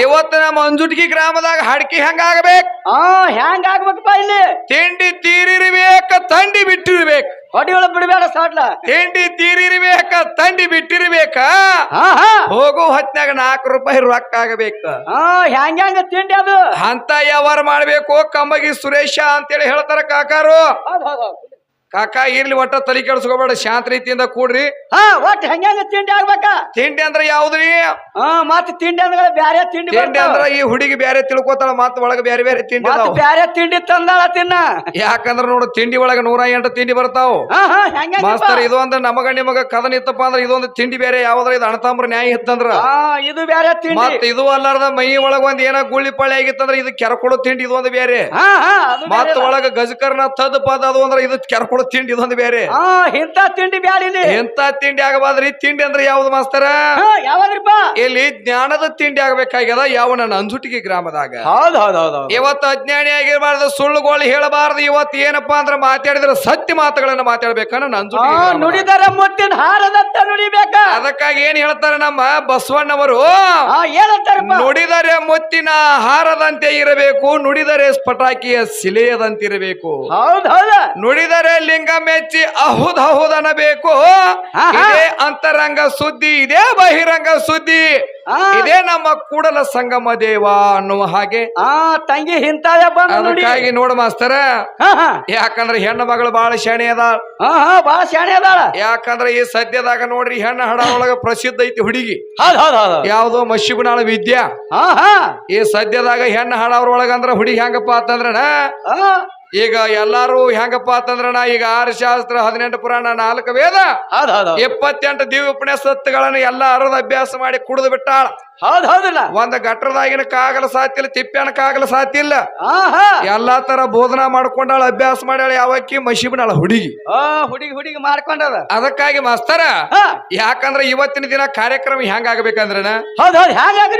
ಇವತ್ತು ನಮ್ಮ ಅಂಜುಟ್ಗಿ ಗ್ರಾಮದಾಗ ಹಡ್ಕಿ ಹೆಂಗ ಆಗ್ಬೇಕು ಹಾ ಹೆಂಗ ಆಗ್ಬೇಕಪ್ಪ ಇಲ್ಲಿ? ತಿಂಡಿ ತೀರಿರ್ಬೇಕ ತಂಡಿ ಬಿಟ್ಟಿರ್ಬೇಕು. ಹೊಡಿಯೊಳ ಬಿಡಬೇಡ ಸಾಟ್ಲ. ತಿಂಡಿ ತೀರಿರ್ಬೇಕ ತಂಡಿ ಬಿಟ್ಟಿರ್ಬೇಕ. ಹಾ ಹಾ. ಹೋಗೋ ಹೊತ್ನಾಗ ನಾಲ್ಕು ರೂಪಾಯಿ ರೊಕ್ಕ ಆಗಬೇಕ. ಹಾ ಹ್ಯಾಂಗ ಹೆಂಗ ತಿಂಡಿ ಅದು? ಅಂತ ವ್ಯವಹಾರ ಮಾಡ್ಬೇಕು ಕಂಬಗಿ ಸುರೇಶ ಅಂತೇಳಿ ಹೇಳ್ತಾರ ಕಾಕಾರು. ಹೌದ್ ಹೌದ್ ಹೌದ್. ಕಾಕ ಇರ್ಲಿ ಒಟ್ಟ ತಲೆ ಕೆಡಿಸ್ಕೋಬೇಡ ಶಾಂತ ರೀತಿಯಿಂದ ಕೂಡ್ರಿ. ಹಾ ತಿಂಡಿ ಆಗ್ಬೇಕ? ತಿಂಡಿ ಅಂದ್ರ ಯಾವ್ದ್ರಿ? ಹಾ ಮತ್ ತಿಂಡಿ ಅಂದ್ರೆ ಬ್ಯಾರೆ ತಿಂಡಿ ತಿಂಡಿ ಅಂದ್ರ ಈ ಹುಡುಗಿ ಬ್ಯಾರೆ ತಿಳ್ಕೊತಾಳ ಮತ್ತ ಒಳಗ ಬ್ಯಾರೆ ಬೇರೆ ತಿಂಡಿ ಮತ್ ಅದಾವ. ಬ್ಯಾರೆ ತಿಂಡಿ ತಂದಾಳ ತಿನ್ನ. ಯಾಕಂದ್ರ ನೋಡು ತಿಂಡಿ ಒಳಗ ನೂರ ಎಂಟು ತಿಂಡಿ ಬರ್ತಾವ. ಹಾ ಹಾ? ಮಾಸ್ತರ್ ಇದು ಅಂದ್ರೆ ನಮಗ ನಿಮಗ ಕದನ ಇತ್ತಪ್ಪ ಅಂದ್ರೆ ಇದೊಂದು ತಿಂಡಿ ಬೇರೆ ಯಾವ್ದ್ರ ಇದು ಅಣತಾಮ್ರ ನ್ಯಾಯ ಇತ್ತಂದ್ರ. ಹಾ ಇದು ಬ್ಯಾರೆ ತಿಂಡಿ. ಮತ್ ಇದು ಅಲ್ಲಾರ್ದ ಮೈ ಒಳಗ ಒಂದ್ ಏನ ಗುಳ್ಳಿ ಪಳ್ಳಿ ಆಗಿತ್ತಂದ್ರ ಇದು ಕೆರ್ಕೊಡೋ ತಿಂಡಿ ಇದೊಂದು ಬೇರೆ ಹಾ ಹಾ ಅದು ಮತ್ ಒಳಗ ಗಜಕರ್ನ ತದ್ ಪದ ಅದು ಅಂದ್ರೆ ಇದು ಕೆರ್ಕೊಡೋ ತಿಂಡಿ ಇದೊಂದು ಬೇರೆ. ಆ ಇಂತ ತಿಂಡಿ ಬ್ಯಾಡ ಇಲ್ಲಿ. ಎಂತ ತಿಂಡಿ ಆಗಬಾದ್ರಿ ತಿಂಡಿ ಅಂದ್ರೆ ಯಾವ್ದು ಮಾಸ್ತರ? ಇಲ್ಲಿ ಜ್ಞಾನದ ತಿಂಡಿ ಆಗಬೇಕಾಗ್ಯದ ಯಾವ ನನ್ನ ಅಂಜುಟಿಗೆ ಗ್ರಾಮದಾಗ. ಹೌದ್ ಹೌದ್ ಹೌದ್ ಹೌದ್. ಇವತ್ತು ಅಜ್ಞಾನಿ ಆಗಿರಬಾರ್ದು ಸುಳ್ಳುಗಳು ಹೇಳಬಾರ್ದು. ಇವತ್ತು ಏನಪ್ಪಾ ಅಂದ್ರೆ ಮಾತಾಡಿದ್ರೆ ಸತ್ಯ ಮಾತುಗಳನ್ನ ಮಾತಾಡ್ಬೇಕ ನನ್ನ ಗ್ರಾಮದಾಗ. ನುಡಿದರ ಮುತ್ತಿನ ಹಾರದಂತ ನುಡಿಬೇಕ. ಅದಕ್ಕಾಗಿ ಏನ್ ಹೇಳ್ತಾರೆ ನಮ್ಮ ಬಸವಣ್ಣವರು? ಏನಂತಾರಪ್ಪ ನುಡಿದರೆ ಮುತ್ತಿನ ಹಾರದಂತೆ ಇರಬೇಕು ನುಡಿದರೆ ಪಟಾಕಿಯ ಸಿಲೆಯದಂತೆ ಇರಬೇಕು ಹೌದ್ ಹೌದ. ನುಡಿದರೆ ಲಿಂಗ ಮೆಚ್ಚಿ ಅಹುದ್ ಅಹುದ್ ಅನ್ನಬೇಕು. ಇದೇ ಅಂತರಂಗ ಸುದ್ದಿ ಇದೇ ಬಹಿರಂಗ ಸುದ್ದಿ. ಇದೇ ನಮ್ಮ ಕೂಡಲ ಸಂಗಮ ದೇವ ಅನ್ನುವ ಹಾಗೆ. ಆ ತಂಗಿ ಹಿಂತಾಯ ಅದಕ್ಕಾಗಿ ನೋಡ ಮಾಸ್ತರ. ಯಾಕಂದ್ರೆ ಹೆಣ್ಣು ಮಗಳು ಬಹಳ ಶಾಣೆ ಅದಾಳ. ಹಾ ಹಾ ಬಾಳ ಶಾಣೆ ಅದಾಳ. ಯಾಕಂದ್ರೆ ಈ ಸದ್ಯದಾಗ ನೋಡ್ರಿ ಹೆಣ್ಣು ಹಡ ಒಳಗ ಪ್ರಸಿದ್ಧ ಐತಿ ಹುಡುಗಿ. ಯಾವ್ದೋ ಮಶಿಬನಾಳ ವಿದ್ಯಾ. ಈ ಸದ್ಯದಾಗ ಹೆಣ್ಣು ಹಾಡವ್ರ ಒಳಗಂದ್ರ ಹುಡುಗಿ ಹೆಂಗಪ್ಪ ಅಂತಂದ್ರ ಹಾ. ಈಗ ಎಲ್ಲಾರು ಹೆಂಗಪ್ಪ ನಾ ಈಗ ಆರು ಶಾಸ್ತ್ರ ಹದಿನೆಂಟು ಪುರಾಣ ನಾಲ್ಕು ವೇದ ಇಪ್ಪತ್ತೆಂಟು ದಿವ್ಯ ಉಪನ್ಯಾಸಗಳನ್ನು ಎಲ್ಲ ಅರದ ಅಭ್ಯಾಸ ಮಾಡಿ ಕುಡಿದು ಬಿಟ್ಟಾಳ. ಹೌದ್ ಹೌದಿಲ್ಲ. ಒಂದ್ ಗಟ್ರದಾಗಿನ ಕಾಗಲ ಸಾತಿಲ್ಲ ತಿಪ್ಪ್ಯಾನ ಕಾಗಲ ಸಾತಿಲ್ಲ ಎಲ್ಲಾ ತರ ಬೋಧನಾ ಮಾಡ್ಕೊಂಡಾಳ ಅಭ್ಯಾಸ ಮಾಡ್ಯಾಳ ಯಾವಕ್ಕಿ ಮಶಿಬನಾಳ ಹುಡುಗಿ. ಹುಡುಗಿ ಹುಡುಗಿ ಮಾಡ್ಕೊಂಡ ಅದಕ್ಕಾಗಿ ಮಾಸ್ತರ ಯಾಕಂದ್ರ ಇವತ್ತಿನ ದಿನ ಕಾರ್ಯಕ್ರಮ ಹೆಂಗ ಹೌದ್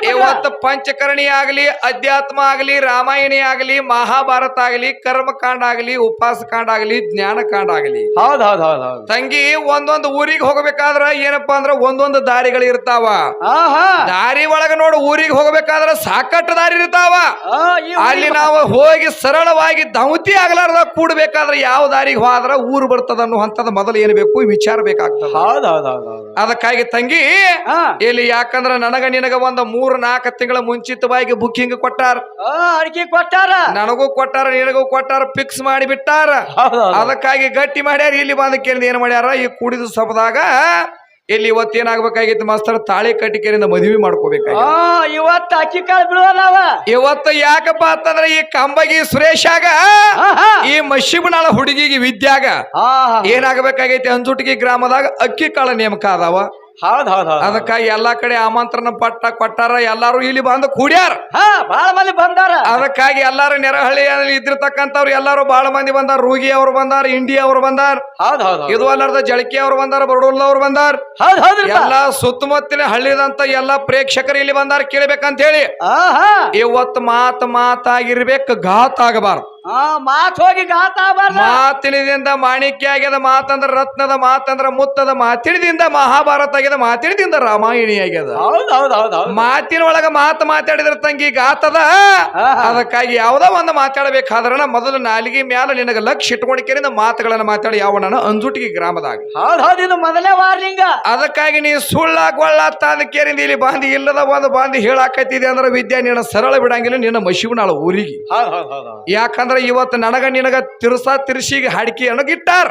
ಇವತ್ತು ಪಂಚಕರ್ಣಿ ಆಗ್ಲಿ ಅಧ್ಯಾತ್ಮ ಆಗ್ಲಿ ರಾಮಾಯಣ ಆಗ್ಲಿ ಮಹಾಭಾರತ ಆಗ್ಲಿ ಕರ್ಮಕಾಂಡ ಉಪಾಸ ಕಾಂಡ ಆಗ್ಲಿ ಜ್ಞಾನ ಕಾಂಡ ಆಗಲಿ. ಹೌದ್ ಹೌದ್ ಹೌದ್ ಹೌದ್. ತಂಗಿ ಒಂದೊಂದು ಊರಿಗೆ ಹೋಗ್ಬೇಕಾದ್ರ ಏನಪ್ಪಾ ಅಂದ್ರ ಒಂದೊಂದು ದಾರಿಗಳು ಇರ್ತಾವ. ದಾರಿ ಒಳಗ ನೋಡು ಊರಿಗೆ ಹೋಗಬೇಕಾದ್ರೆ ಸಾಕಟ್ಟು ದಾರಿ ಇರ್ತಾವ. ಅಲ್ಲಿ ನಾವು ಹೋಗಿ ಸರಳವಾಗಿ ಧೌತಿ ಆಗ್ಲಾರ್ದ ಕೂಡ್ಬೇಕಾದ್ರೆ ಯಾವ ದಾರಿಗೆ ಹೋದ್ರ ಊರು ಬರ್ತದ ಅನ್ನುವಂಥದ್ದು ಮೊದಲು ಏನ್ ಬೇಕು? ವಿಚಾರ ಬೇಕಾಗ್ತದ. ಅದಕ್ಕಾಗಿ ತಂಗಿ ಇಲ್ಲಿ ಯಾಕಂದ್ರೆ ನನಗ ನಿನಗ ಒಂದು ಮೂರ್ ನಾಲ್ಕು ತಿಂಗಳ ಮುಂಚಿತವಾಗಿ ಬುಕ್ಕಿಂಗ್ ಕೊಟ್ಟಾರ. ಕೊಟ್ಟಾರ? ನನಗೂ ಕೊಟ್ಟಾರ ನಿನಗೂ ಕೊಟ್ಟಾರ ಫಿಕ್ಸ್ ಮಾಡಿ ಬಿಟ್ಟಾರ. ಅದಕ್ಕಾಗಿ ಗಟ್ಟಿ ಮಾಡ್ಯಾರ ಇಲ್ಲಿ ಬಂದ ಕೇಳಿದ ಏನ್ ಮಾಡ್ಯಾರ ಈ ಕುಡಿದ ಸಭದಾಗ ಇಲ್ಲಿ ಇವತ್ತೇನಾಗ್ಬೇಕಾಗಿತ್ತು ಮಾಸ್ತರ್? ತಾಳಿ ಕಟ್ಟಿಕೆರಿಂದ ಮದುವೆ ಮಾಡ್ಕೋಬೇಕಾಗಿ ಹಾ ಇವತ್ತ ಅಕ್ಕಿ ಕಾಳು ಇವತ್ತು ಯಾಕಪ್ಪ ಅಂತಂದ್ರೆ ಈ ಕಂಬಗಿ ಸುರೇಶಾಗ ಈ ಮಶಿಬನಾಳ ಹುಡುಗಿಗೆ ವಿದ್ಯಾಗ. ಏನಾಗಬೇಕಾಗೈತಿ ಅಂಜುಟಿಗೆ ಗ್ರಾಮದಾಗ ಅಕ್ಕಿ ಕಾಳ ನೇಮಕ ಅದಾವ ಹೌದ್ ಹೌದ್ ಹೌದ್ ಅದಕ್ಕಾಗಿ ಎಲ್ಲಾ ಕಡೆ ಆಮಂತ್ರಣ ಪಟ್ಟ ಕೊಟ್ಟಾರ ಎಲ್ಲಾರು ಇಲ್ಲಿ ಬಂದು ಕೂಡ್ಯಾರ. ಹಾ ಬಾಳ ಮಂದಿ ಬಂದಾರ. ಅದಕ್ಕಾಗಿ ಎಲ್ಲಾರು ನೆರೆಹಳ್ಳಿಯಲ್ಲಿ ಇದ್ದಿರ್ತಕ್ಕಂಥವ್ರು ಎಲ್ಲಾರು ಬಹಳ ಮಂದಿ ಬಂದಾರ. ರೂಗಿ ಅವ್ರು ಬಂದಾರ ಇಂಡಿ ಅವ್ರು ಬಂದಾರ. ಹೌದ್ ಹೌದ್ ಹೌದ್ ಇದು ಅಲ್ಲಾರ್ದ ಜಳಕಿ ಅವ್ರು ಬಂದಾರ ಬಡೂಲ್ ಅವ್ರು ಬಂದಾರ. ಹೌದ್ ಹೌದ್ರಿಪ್ಪ ಎಲ್ಲಾ ಸುತ್ತಮುತ್ತಲಿನ ಹಳ್ಳಿದಂತ ಎಲ್ಲಾ ಪ್ರೇಕ್ಷಕರು ಇಲ್ಲಿ ಬಂದಾರ ಕೇಳ್ಬೇಕಂತ ಹೇಳಿ ಇವತ್ತು ಮಾತ್ ಮಾತಾಗಿರ್ಬೇಕು ಘಾತ್ ಆಗಬಾರ್ದು. ಮಾತ್ ಹೋಗಿ ಗಾತ ಮಾತಿನಿಂದ ಮಾಣಿಕ್ಯ ಆಗ್ಯದ ಮಾತಂದ್ರ ರತ್ನದ ಮಾತಂದ್ರ ಮುತ್ತದ ಮಾತಿಳಿದಿಂದ ಮಹಾಭಾರತ ಆಗ್ಯದ ಮಾತಿಳಿದಿಂದ ರಾಮಾಯಣಿ ಆಗ್ಯದ ಮಾತಿನ ಒಳಗ ಮಾತು ಮಾತಾಡಿದ್ರ ತಂಗಿ ಗಾತದ. ಅದಕ್ಕಾಗಿ ಯಾವ್ದೋ ಒಂದು ಮಾತಾಡಬೇಕಾದ್ರ ಮೊದಲು ನಾಲಿಗೆ ಮ್ಯಾಲ ನಿನಗ ಲಕ್ಷ ಇಟ್ಕೊಂಡಿಕೆರಿಂದ ಮಾತುಗಳನ್ನ ಮಾತಾಡಿ ಯಾವ ನಾನು ಅಂಜುಟಿಗೆ ಗ್ರಾಮದಾಗ. ಇದು ಮೊದಲೇ ವಾರ್ನಿಂಗ ಅದಕ್ಕಾಗಿ ನೀ ಸುಳ್ಳ ಗೊಳ್ಳ ಕೇರಿ ಇಲ್ಲಿ ಬಾಂಧಿ ಇಲ್ಲದ ಒಂದು ಬಾಂಧಿ ಹೇಳಾಕತ್ತಿದೆ ಅಂದ್ರೆ ವಿದ್ಯಾ ನಿನ್ನ ಸರಳ ಬಿಡಂಗಿಲ್ಲ ನಿನ್ನ ಮಶಿವನಾಳ ಊರಿಗೆ. ಯಾಕಂದ್ರೆ ಇವತ್ತು ನನಗ ನಿನಗ ತಿರ್ಸ ತಿರ್ಸಿಗೆ ಹಾಡಿಕೆ ಅಣಗಿಟ್ಟಾರ.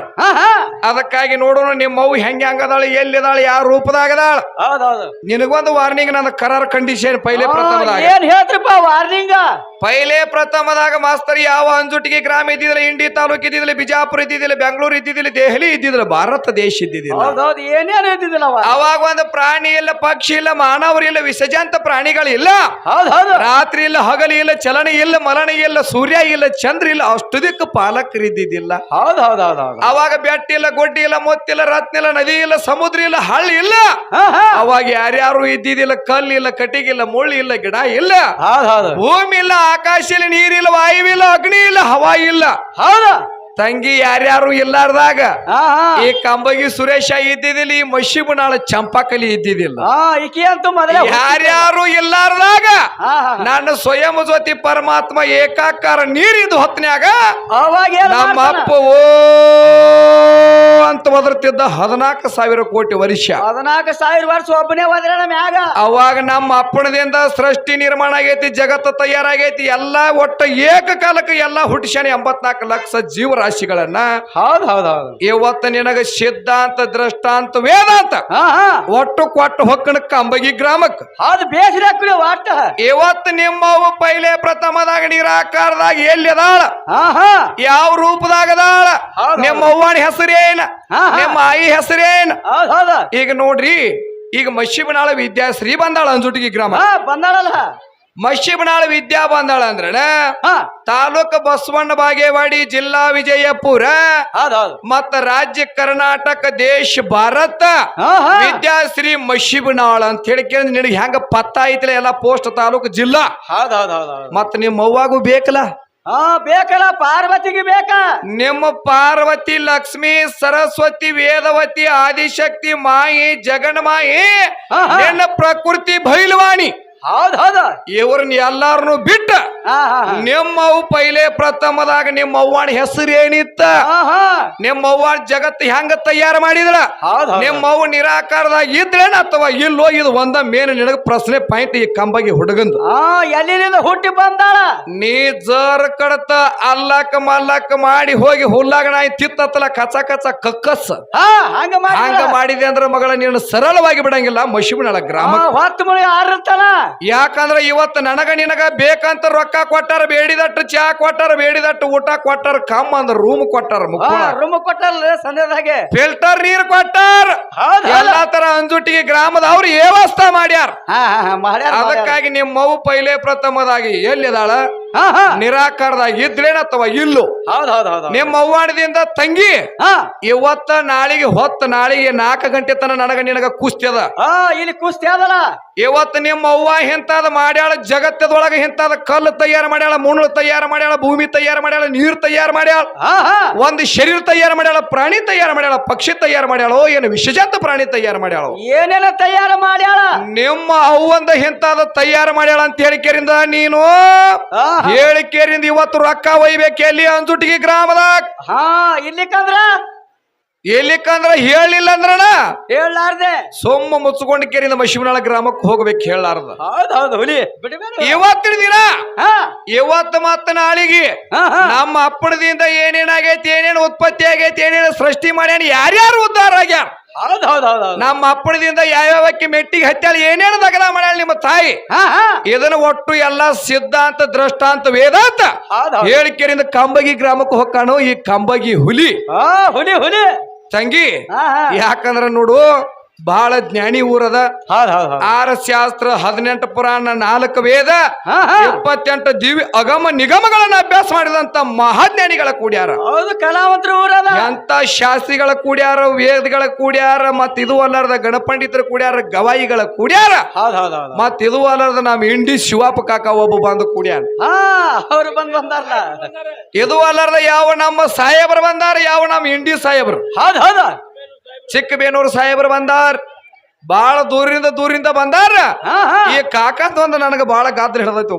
ಅದಕ್ಕಾಗಿ ನೋಡೋಣ ನಿಮ್ಮ ಅವು ಹೆಂಗೆ ಹಂಗದಾಳ ಎಲ್ಲಿದಾಳ ಯಾವ ರೂಪದಾಗದಾಳ. ನಿನಗೊಂದು ವಾರ್ನಿಂಗ್ ನನ್ನ ಕರಾರ್ ಕಂಡೀಷನ್ ಪೈಲೆ ಪ್ರಥಮದಾಗ. ಏನ್ ಹೇಳ್ತ್ರಪ್ಪ ವಾರ್ನಿಂಗ ಪೈಲೆ ಪ್ರಥಮದಾಗ ಮಾಸ್ತರ್ ಯಾವ ಅಂಜುಟಿಗೆ ಗ್ರಾಮ ಇದ್ದಿದ್ದಿಲ್ಲ ಇಂಡಿ ತಾಲೂಕು ಇದ್ದಿದ್ದಿಲ್ಲ ಬಿಜಾಪುರ ಇದ್ದಿದ್ದಿಲ್ಲ ಬೆಂಗಳೂರು ಇದ್ದಿದ್ದಿಲ್ಲ ದೆಹಲಿ ಇದ್ದಿದ್ದಿಲ್ಲ ಭಾರತ ದೇಶ ಇದ್ದಿದ್ದಿಲ್ಲ. ಇದ್ದಿದ್ದಿಲ್ಲ ಏನೇನ್ ಹೇಳ್ತಿದ್ದಿಲ್ಲವ ಅವಾಗ ಒಂದು ಪ್ರಾಣಿ ಇಲ್ಲ ಪಕ್ಷಿ ಇಲ್ಲ ಮಾನವರು ಇಲ್ಲ ಪ್ರಾಣಿಗಳಿಲ್ಲ ಹೌದ್ ಹೌದು ರಾತ್ರಿ ಇಲ್ಲ ಹಗಲಿ ಇಲ್ಲ ಚಲನೆ ಇಲ್ಲ ಮಲನೆ ಇಲ್ಲ ಸೂರ್ಯ ಇಲ್ಲ ಚಂದ್ರ ಇಲ್ಲ ಅಷ್ಟು ದಿಕ್ಕ ಪಾಲಕರಿದ್ದಿದ್ದಿಲ್ಲ ಹೌದ್ ಹೌದ್ ಹೌದ್ ಹೌದ್ ಅವಾಗ ಬೆಟ್ಟ ಇಲ್ಲ ಗೊಡ್ಡಿ ಇಲ್ಲ ಮೊತ್ತಿಲ್ಲ ರತ್ನ ಇಲ್ಲ ನದಿ ಇಲ್ಲ ಸಮುದ್ರ ಇಲ್ಲ ಹಳ್ಳಿ ಇಲ್ಲ. ಹಾ ಹಾ. ಅವಾಗ ಯಾರ್ಯಾರು ಇದ್ದಿದ್ದಿಲ್ಲ ಕಲ್ಲು ಇಲ್ಲ ಕಟ್ಟಿಗಿಲ್ಲ ಮುಳ್ಳು ಇಲ್ಲ ಗಿಡ ಇಲ್ಲ. ಹೌದ್ ಹೌದು ಭೂಮಿ ಇಲ್ಲ ಆಕಾಶ ಇಲ್ಲ ನೀರಿಲ್ಲ ವಾಯುವಿಲ್ಲ ಅಗ್ನಿ ಇಲ್ಲ ಹವಾ ಇಲ್ಲ ಹೌದು? ತಂಗಿ ಯಾರ್ಯಾರು ಇಲ್ಲಾರ್ದಾಗ ಈ ಕಂಬಗಿ ಸುರೇಶ ಇದ್ದಿದ್ದಿಲ್ಲ ಈ ಮಶಿಬನಾಳ ಚಂಪಾಕಲಿ ಇದ್ದಿದ್ದಿಲ್ಲ. ಹಾ ಈಕಿ ಅಂತೂ ಮೊದಲ ಯಾರ್ಯಾರು ಇಲ್ಲಾರ್ದಾಗ ಹಾ ಹಾ. ನಾನು ಸ್ವಯಂ ಜ್ಯೋತಿ ಪರಮಾತ್ಮ ಏಕಾಕಾರ ನೀರಿದ್ದು ಹೊತ್ನ್ಯಾಗ ನಮ್ಮ? ಅಪ್ಪ ಓ ಅಂತ ಒದರ್ತಿದ್ದ ಹದಿನಾಲ್ಕು ಸಾವಿರ ಕೋಟಿ ವರ್ಷ. ಹದಿನಾಲ್ಕು ಸಾವಿರ ವರ್ಷ ಒಬ್ಬನೇ ಹೋದ್ರೆ ನಮ್ಮ ಮ್ಯಾಗ. ಅವಾಗ ನಮ್ಮ ಅಪ್ಪಣದಿಂದ ಸೃಷ್ಟಿ ನಿರ್ಮಾಣ ಆಗೈತಿ ಜಗತ್ತು ತಯಾರಾಗೈತಿ ಎಲ್ಲಾ ಒಟ್ಟ ಏಕಕಾಲಕ್ಕೆ ಎಲ್ಲಾ ಹುಟ್ಟಿಸ್ಯಾನ ಎಂಬತ್ನಾಲ್ಕು ಲಕ್ಷ ಜೀವರಾಶಿಗಳನ್ನ ಹೌದ್ ಹೌದ್ ಹೌದು. ಇವತ್ತು ನಿನಗ ಸಿದ್ಧಾಂತ ದೃಷ್ಟಾಂತ ವೇದಾಂತ ಹಾ ಹಾ. ಒಟ್ಟು ಕೊಟ್ಟು ಹೊಕ್ಕಣ ಕಂಬಗಿ ಗ್ರಾಮಕ್ಕೆ. ಹೌದು ಬೇಸರ ಹಾಕ್ಬಿಡಿ ಒಟ್ಟ ಇವತ್ತು ನಿಮ್ಮವು ಪೈಲೆ ಪ್ರಥಮದಾಗ ನಿರಾಕಾರದಾಗ ಎಲ್ಲಿ ಅದಾಳ? ಹಾ ಹಾ. ಯಾವ ರೂಪದಾಗ ಅದಾಳ? ಹೌದ್ ನಿಮ್ಮ ಅವ್ವನ ಹೆಸರೇನ ಹಾ, ಹಾ. ನಿಮ್ಮ ಆಯಿ ಹೆಸರೇನ ಹೌದ್ ಹೌದ. ಈಗ ನೋಡ್ರಿ ಈಗ ಮಶಿಬನಾಳ ವಿದ್ಯಾಶ್ರೀ ಬಂದಾಳ ಅಂಜುಟಿಗೆ ಗ್ರಾಮ. ಹಾ ಬಂದಾಳಲ್ಲ. ಮಶಿಬನಾಳ ವಿದ್ಯಾ ಬಂದಾಳ ಅಂದ್ರಣ ಹಾ. ತಾಲೂಕು ಬಸವಣ್ಣ ಬಾಗೇವಾಡಿ ಜಿಲ್ಲಾ ವಿಜಯಪುರ. ಮತ್ತ ರಾಜ್ಯ ಕರ್ನಾಟಕ ದೇಶ ಭಾರತ. ವಿದ್ಯಾಶ್ರೀ ಮಶಿಬನಾಳ ಅಂತ ಹೇಳಿ ಕೇಳಿದ್ರೆ ನಿನಗೆ ಹೆಂಗ ಪತ್ತ ಐತಿಲ್ಲ ಎಲ್ಲ ಪೋಸ್ಟ್ ತಾಲೂಕು ಜಿಲ್ಲಾ? ಮತ್ತ ನಿಮ್ಮ ಅವ್ವಾಗೂ ಬೇಕಲ್ಲ? ಹಾ ಬೇಕಲ್ಲ ಪಾರ್ವತಿಗೆ ಬೇಕಾ. ನಿಮ್ಮ ಪಾರ್ವತಿ ಲಕ್ಷ್ಮಿ ಸರಸ್ವತಿ ವೇದವತಿ ಆದಿಶಕ್ತಿ ಮಾಯಿ ಜಗನ್ಮಾಯಿ ಮಾಯಿ. ಪ್ರಕೃತಿ ಭೈಲವಾಣಿ ಹೌದ್ ಹೌದ ಇವ್ರನ್ನ ಎಲ್ಲಾರನು ಬಿಟ್ಟ. ನಿಮ್ಮವು ಪೈಲೆ ಪ್ರಥಮದಾಗ ನಿಮ್ಮ ಅವ್ವನ ಹೆಸರು ಏನಿತ್ತ? ನಿಮ್ಮ ಅವ್ವ ಜಗತ್ತು ಹೆಂಗ ತಯಾರ ಮಾಡಿದ್ರ ನಿಮ್ಮ ಅವ್ವ ನಿರಾಕಾರದಾಗ ಇದ್ರೇನ ಅಥವಾ ಇಲ್ಲೋ ಇದು ಒಂದ ಮೇನ್ ನಿನಗ ಪ್ರಶ್ನೆ ಪಾಯಿಂಟ್ ಈ ಕಂಬಗೆ ಹುಡುಗಂದು. ಎಲ್ಲಿಂದ ಹುಟ್ಟಿ ಬಂದಾಳ? ನೀ ಜರ್ ಕಡತ ಅಲ್ಲಕ್ಕ ಮಲ್ಲಕ್ಕ ಮಾಡಿ ಹೋಗಿ ಹುಲ್ಲಾಗ ನಾಯಿ ತಿತ್ತತ್ತಲ ಕಚ ಕಚ ಕಕ್ಕಸ್. ಹಂಗ ಮಾಡಿ ಹಂಗ ಮಾಡಿದೆ ಅಂದ್ರ ಮಗಳ ನೀನು ಸರಳವಾಗಿ ಬಿಡಂಗಿಲ್ಲ ಮಶಿಬನಳ ಗ್ರಾಮ ಯಾಕಂದ್ರ ಇವತ್ತು ನನಗ ನಿನಗ ಬೇಕಂತ ರೊಕ್ಕ ಕೊಟ್ಟಾರ ಬೇಡಿದಟ್ಟು ಚಾ ಕೊಟ್ಟಾರ ಬೇಡಿದಟ್ಟು ಊಟ ಕೊಟ್ಟಾರ ಕಮ್ಮ ಅಂದ್ರ ರೂಮ್ ಕೊಟ್ಟಾರ ರೂಮ್ ಕೊಟ್ಟಾರಲ್ಲ ಸಂದೇದಾಗೆ ಫಿಲ್ಟರ್ ನೀರ್ ಕೊಟ್ಟಾರ. ಎಲ್ಲಾ ತರ ಅಂಜುಟಿಗೆ ಗ್ರಾಮದ ಅವ್ರು ವ್ಯವಸ್ಥೆ ಮಾಡ್ಯಾರ. ಅದಕ್ಕಾಗಿ ನಿಮ್ಮವು ಪೈಲೆ ಪ್ರಥಮದಾಗಿ ಎಲ್ಲಿದಾಳ ನಿರಾಕಾರದಾಗ ಇದ್ರೇನ ಅಥವಾ ಇಲ್ಲೋ? ಹೌದ್ ಹೌದ್ ಹೌದ್ ಹೌದ್. ನಿಮ್ಮ ಅವ್ವಾಣದಿಂದ ತಂಗಿ ಇವತ್ತ ನಾಳಿಗೆ ಹೊತ್ತ ನಾಳಿಗೆ ನಾಲ್ಕು ಗಂಟೆ ತನ ನನಗ ನಿನಗ ಕುಸ್ತಿ ಅದ. ಇಲ್ಲಿ ಕುಸ್ತಿ ಅದಲ್ಲ. ಇವತ್ತು ನಿಮ್ಮ ಅವ್ವ ಎಂತಾದ ಮಾಡ್ಯಾಳ ಜಗತ್ತದೊಳಗ ಎಂತಾದ ಕಲ್ಲು ತಯಾರು ಮಾಡ್ಯಾಳ ಮುಣ್ಣು ತಯಾರು ಮಾಡ್ಯಾಳ ಭೂಮಿ ತಯಾರು ಮಾಡ್ಯಾಳ ನೀರು ತಯಾರು ಮಾಡ್ಯಾಳ ಒಂದು ಶರೀರ ತಯಾರು ಮಾಡ್ಯಾಳ ಪ್ರಾಣಿ ತಯಾರು ಮಾಡ್ಯಾಳ ಪಕ್ಷಿ ತಯಾರು ಮಾಡ್ಯಾಳೋ ಏನು ವಿಷಜಂತ ಪ್ರಾಣಿ ತಯಾರು ಮಾಡ್ಯಾಳೋ? ಏನೇನ ತಯಾರು ಮಾಡ್ಯಾಳ? ನಿಮ್ಮ ಅವ್ವಂದ ಎಂತಾದ ತಯಾರು ಮಾಡ್ಯಾಳ ಅಂತ ಹೇಳಿಕೆರಿಂದ ನೀನು. ಹೇಳಿಕೆರಿಂದ ಇವತ್ತು ರೊಕ್ಕ ಒಯ್ಬೇಕು ಎಲ್ಲಿ? ಅಂಜುಟಿಗೆ ಗ್ರಾಮದಾಗ. ಹಾ ಇಲ್ಲಿಕಂದ್ರ ಎಲ್ಲಿಕಂದ್ರ ಹೇಳಿಲ್ಲ ಅಂದ್ರಣ ಹೇಳಾರ್ದೆ ಸೊಮ್ಮ ಮುಚ್ಚಿಕೊಂಡು ಕೇರಿಂದ ಮಶಿಮನಾಳ ಗ್ರಾಮಕ್ಕೆ ಹೋಗ್ಬೇಕು ಹೇಳಾರ್ದ ಹೌದ್ ಹೌದ್ ಹುಲಿ. ಇವತ್ತಿನ ದಿನ? ಹಾ. ಇವತ್ತು ಮತ್ತ ನಾಳಿಗೆ? ನಮ್ಮ ಅಪ್ಪಣದಿಂದ ಏನೇನಾಗೈತಿ ಏನೇನು ಉತ್ಪತ್ತಿ ಆಗೈತಿ ಏನೇನು ಸೃಷ್ಟಿ ಮಾಡ್ಯಾನ ಯಾರ್ಯಾರು ಉದ್ಧಾರ ಆಗ್ಯಾರ? ನಮ್ಮ ಅಪ್ಪಣದಿಂದ ಯಾವ್ಯಾವಕ್ಕೆ ಮೆಟ್ಟಿಗೆ ಹತ್ತಾಳ ಏನೇನು ದಗದ ಮಾಡ್ಯಾಳ ನಿಮ್ಮ ತಾಯಿ. ಇದನ್ನ ಒಟ್ಟು ಎಲ್ಲ ಸಿದ್ಧಾಂತ ದೃಷ್ಟಾಂತ ವೇದಾಂತ ಹೇಳಿಕೆರಿಂದ ಕಂಬಗಿ ಗ್ರಾಮಕ್ಕೆ ಹೊಕ್ಕಾನು ಈ ಕಂಬಗಿ ಹುಲಿ. ಹುಲಿ ಹುಲಿ. ತಂಗಿ ಯಾಕಂದ್ರ ನೋಡು ಬಹಳ ಜ್ಞಾನಿ ಊರದ ಆರ ಶಾಸ್ತ್ರ ಹದಿನೆಂಟು ಪುರಾಣ ನಾಲ್ಕು ವೇದ ಇಪ್ಪತ್ತೆಂಟು ದಿವ್ಯ ಅಗಮ ನಿಗಮಗಳನ್ನ ಅಭ್ಯಾಸ ಮಾಡಿದಂತ ಮಹಾಜ್ಞಾನಿಗಳ ಕೂಡ್ಯಾರ. ಹೌದು ಕಲಾವಂತರ ಊರದ. ಎಂತ ಶಾಸ್ತ್ರಿಗಳ ಕೂಡ್ಯಾರ ವೇದಗಳ ಕೂಡ್ಯಾರ ಮತ್ ಇದು ಅಲ್ಲಾರದ ಗಣಪಂಡಿತರ ಕೂಡ್ಯಾರ ಗವಾಯಿಗಳ ಕೂಡ್ಯಾರ. ಮತ್ ಇದು ಅಲ್ಲಾರದ ನಮ್ ಇಂಡಿ ಶಿವಪ್ಪ ಕಾಕ ಒಬ್ಬ ಬಂದು ಕೂಡ್ಯಾರ ಅವ್ರು ಬಂದ್ ಬಂದಾರಲ್ಲ ಇದು ಅಲ್ಲಾರದ ಯಾವ ನಮ್ಮ ಸಾಹೇಬರು ಬಂದಾರ ಯಾವ ನಮ್ಮ ಇಂಡಿ ಸಾಹೇಬರು. ಹೌದ್ ಹೌದ್. ಚಿಕ್ಕಬೇನೂರು ಸಾಹೇಬರು ಬಂದಾರ. ಬಾಳ ದೂರಿಂದ ದೂರಿಂದ ಬಂದಾರ. ಈ ಕಾಕಂತ ಒಂದು ನನಗೆ ಬಾಳ ಗಾತ್ರ ಹಿಡ್ದೈತಿ